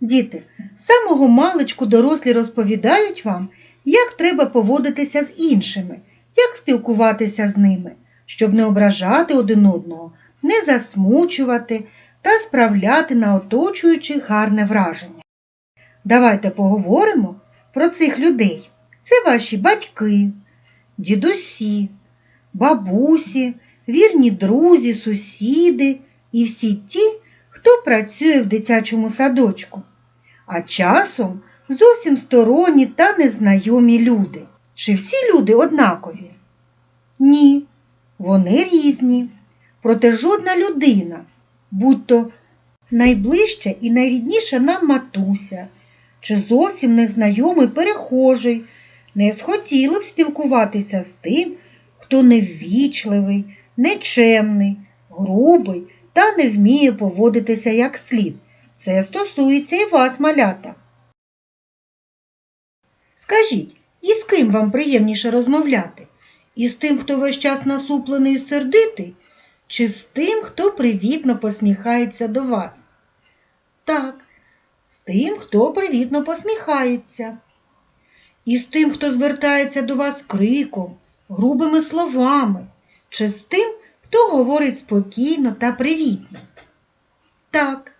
Діти, з самого маличку дорослі розповідають вам, як треба поводитися з іншими, як спілкуватися з ними, щоб не ображати один одного, не засмучувати та справляти на оточуючих гарне враження. Давайте поговоримо про цих людей. Це ваші батьки, дідусі, бабусі, вірні друзі, сусіди і всі ті, хто працює в дитячому садочку, а часом зовсім сторонні та незнайомі люди. Чи всі люди однакові? Ні, вони різні. Проте жодна людина, будь то найближча і найрідніша нам матуся, чи зовсім незнайомий перехожий, не схотіли б спілкуватися з тим, хто неввічливий, нечемний, грубий та не вміє поводитися як слід. Це стосується і вас, малята. Скажіть, і з ким вам приємніше розмовляти? Із тим, хто весь час насуплений і сердитий, чи з тим, хто привітно посміхається до вас? Так, з тим, хто привітно посміхається. І з тим, хто звертається до вас криком, грубими словами, чи з тим, хто говорить спокійно та привітно? Так,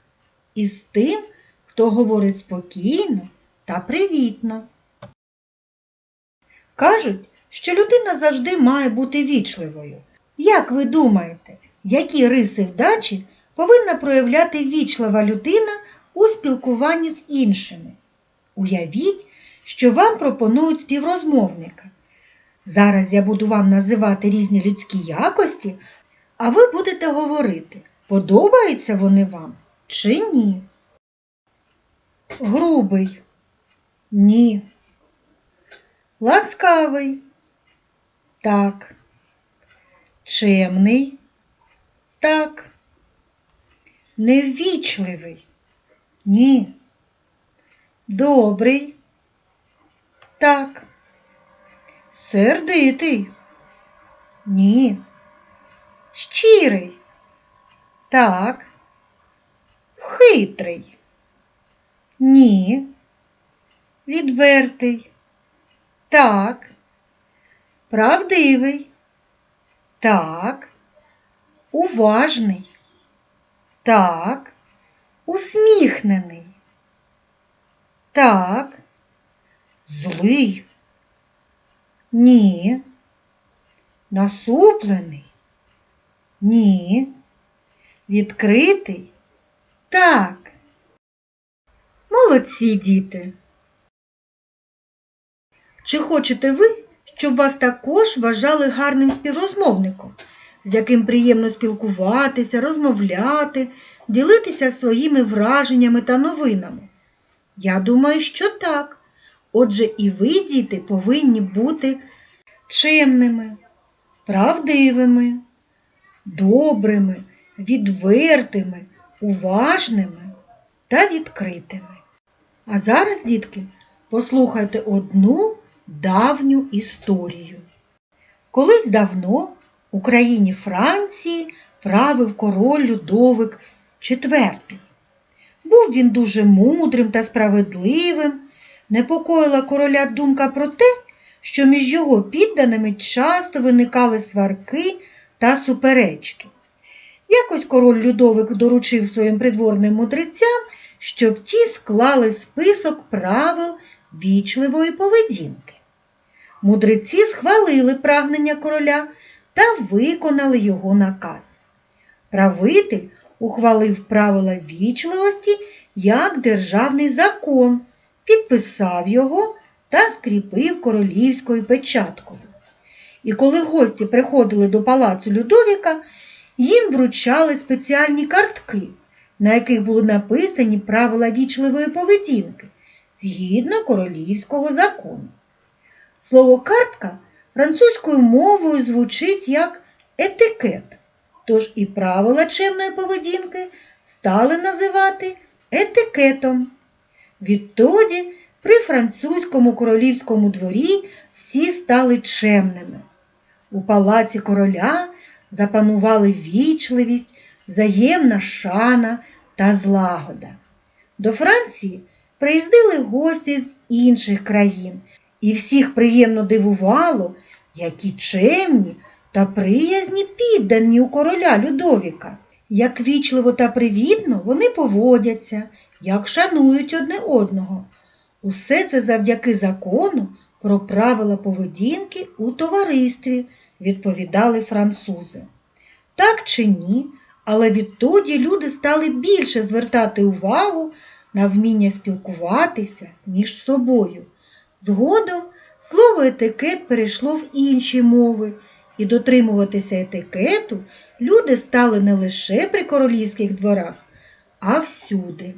і з тим, хто говорить спокійно та привітно. Кажуть, що людина завжди має бути вічливою. Як ви думаєте, які риси вдачі повинна проявляти вічлива людина у спілкуванні з іншими? Уявіть, що вам пропонують співрозмовника. Зараз я буду вам називати різні людські якості, а ви будете говорити, подобаються вони вам чи ні. Грубий. Ні. Ласкавий. Так. Чемний. Так. Неввічливий. Ні. Добрий. Так. Сердитий. Ні. Щирий. Так. Хитрий. Ні. Відвертий. Так. Правдивий. Так. Уважний. Так. Усміхнений. Так. Злий. Ні. Насуплений. Ні. Відкритий. Так. Молодці, діти. Чи хочете ви, щоб вас також вважали гарним співрозмовником, з яким приємно спілкуватися, розмовляти, ділитися своїми враженнями та новинами? Я думаю, що так. Отже, і ви, діти, повинні бути чемними, правдивими, добрими, відвертими, уважними та відкритими. А зараз, дітки, послухайте одну давню історію. Колись давно у країні Франції правив король Людовик IV. Був він дуже мудрим та справедливим. Непокоїла короля думка про те, що між його підданими часто виникали сварки та суперечки. Якось король Людовик доручив своїм придворним мудрецям, щоб ті склали список правил вічливої поведінки. Мудреці схвалили прагнення короля та виконали його наказ. Правитель ухвалив правила вічливості як державний закон, підписав його та скріпив королівською печаткою. І коли гості приходили до палацу Людовіка, їм вручали спеціальні картки, на яких були написані правила вічливої поведінки згідно королівського закону. Слово картка французькою мовою звучить як етикет, тож і правила чемної поведінки стали називати етикетом. Відтоді при французькому королівському дворі всі стали чемними. У палаці короля запанували вічливість, взаємна шана та злагода. До Франції приїздили гості з інших країн, і всіх приємно дивувало, які чемні та приязні піддані у короля Людовіка. Як вічливо та привітно вони поводяться, як шанують одне одного. Усе це завдяки закону про правила поведінки у товаристві, відповідали французи. Так чи ні, але відтоді люди стали більше звертати увагу на вміння спілкуватися між собою. Згодом слово етикет перейшло в інші мови, і дотримуватися етикету люди стали не лише при королівських дворах, а всюди.